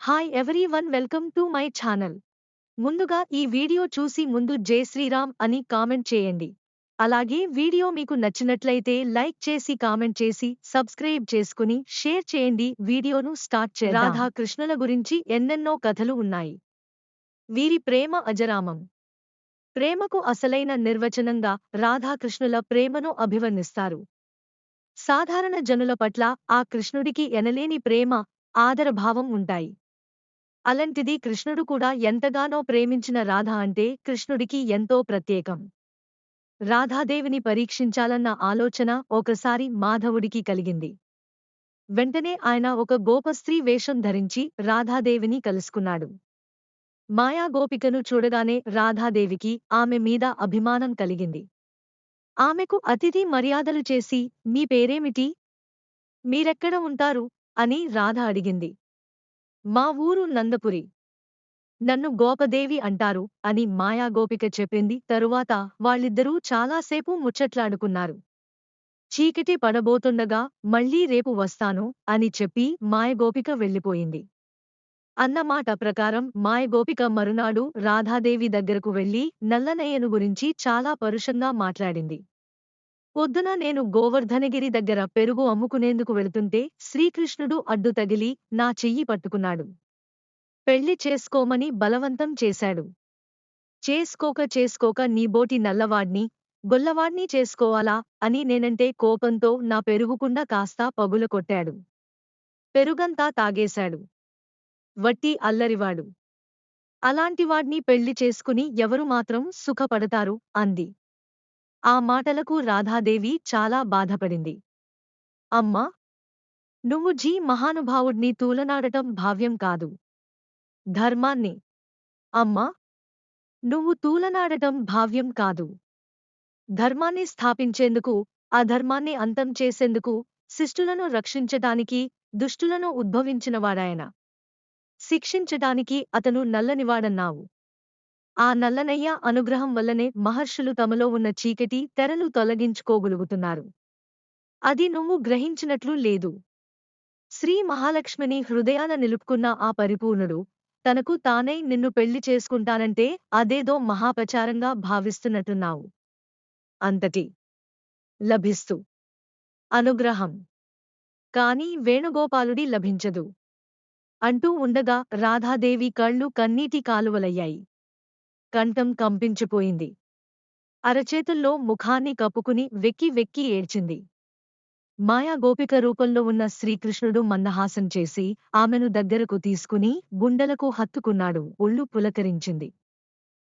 Hi everyone welcome to my channel ముందుగా ఈ video చూసి ముందు జై శ్రీరామ్ అని కామెంట్ చేయండి. అలాగే వీడియో మీకు నచ్చినట్లయితే లైక్ చేసి కామెంట్ చేసి సబ్స్క్రైబ్ చేసుకుని షేర్ చేయండి. వీడియోను స్టార్ట్ చే రాధాకృష్ణుల గురించి ఎన్నెన్నో కథలు ఉన్నాయి. వీరి ప్రేమ అజరామం. ప్రేమకు అసలైన నిర్వచనంగా రాధాకృష్ణుల ప్రేమను అభివర్ణిస్తారు. సాధారణ జనుల పట్ల ఆ కృష్ణుడికి ఎనలేని ప్రేమ ఆదరభావం ఉంటాయి. అలాంటిది కృష్ణుడు కూడా ఎంతగానో ప్రేమించిన రాధ అంటే కృష్ణుడికి ఎంతో ప్రత్యేకం. రాధాదేవిని పరీక్షించాలన్న ఆలోచన ఒకసారి మాధవుడికి కలిగింది. వెంటనే ఆయన ఒక గోపస్త్రీ వేషం ధరించి రాధాదేవిని కలుసుకున్నాడు. మాయా గోపికను చూడగానే రాధాదేవికి ఆమె మీద అభిమానం కలిగింది. ఆమెకు అతిథి మర్యాదలు చేసి మీ పేరేమిటి? మీరెక్కడ ఉంటారు? అని రాధ అడిగింది. మా ఊరు నందపురి. నన్ను గోపదేవి అంటారు అని మాయాగోపిక చెప్పింది. తరువాత వాళ్ళిద్దరూ చాలాసేపు ముచ్చట్లాడుకున్నారు. చీకటి పడబోతుండగా మళ్ళీ రేపు వస్తాను అని చెప్పి మాయగోపిక వెళ్ళిపోయింది. అన్నమాట ప్రకారం మాయగోపిక మరునాడు రాధాదేవి దగ్గరకు వెళ్ళి నల్లనయ్యను గురించి చాలా పరుషంగా మాట్లాడింది. పొద్దున నేను గోవర్ధనగిరి దగ్గర పెరుగు అమ్ముకునేందుకు వెళుతుంటే శ్రీకృష్ణుడు అడ్డు తగిలి నా చెయ్యి పట్టుకున్నాడు. పెళ్ళి చేసుకోమని బలవంతం చేశాడు. చేసుకోక చేసుకోక నీబోటి నల్లవాడ్ని గొల్లవాడ్ని చేసుకోవాలా? అని నేనంటే కోపంతో నా పెరుగుకుండా కాస్తా పగుల కొట్టాడు. పెరుగంతా తాగేశాడు. వట్టి అల్లరివాడు. అలాంటివాడ్ని పెళ్ళి చేసుకుని ఎవరు మాత్రం సుఖపడతారు? అంది. ఆ మాటలకు రాధాదేవి చాలా బాధపడింది. అమ్మా నువ్వు జీ మహానుభావుడ్ని తూలనాడటం భావ్యం కాదు. ధర్మాన్ని. అమ్మా నువ్వు తూలనాడటం భావ్యం కాదు. ధర్మాన్ని స్థాపించేందుకు అధర్మాన్ని అంతం చేసేందుకు శిష్టులను రక్షించటానికి దుష్టులను ఉద్భవించినవాడాయన. శిక్షించటానికి అతను నల్లనివాడన్నావు. ఆ నల్లనయ్య అనుగ్రహం వల్లనే మహర్షులు తమలో ఉన్న చీకటి తెరలు తొలగించుకోగలుగుతున్నారు. అది నువ్వు గ్రహించినట్లు లేదు. శ్రీ మహాలక్ష్మిని హృదయాన నిలుపుకున్న ఆ పరిపూర్ణుడు తనకు తానై నిన్ను పెళ్ళి చేసుకుంటానంటే అదేదో మహాపచారంగా భావిస్తున్నట్టున్నావు. అంతటి లభిస్తూ. అనుగ్రహం. కాని వేణుగోపాలుడి లభించదు. అంటూ ఉండగా రాధాదేవి కళ్ళు కన్నీటి కాలువలయ్యాయి. కంఠం కంపించిపోయింది. అరచేతుల్లో ముఖాన్ని కప్పుకుని వెక్కి వెక్కి ఏడ్చింది. మాయా గోపిక రూపంలో ఉన్న శ్రీకృష్ణుడు మందహాసం చేసి ఆమెను దగ్గరకు తీసుకుని గుండెలకు హత్తుకున్నాడు ఒళ్ళు పులకరించింది.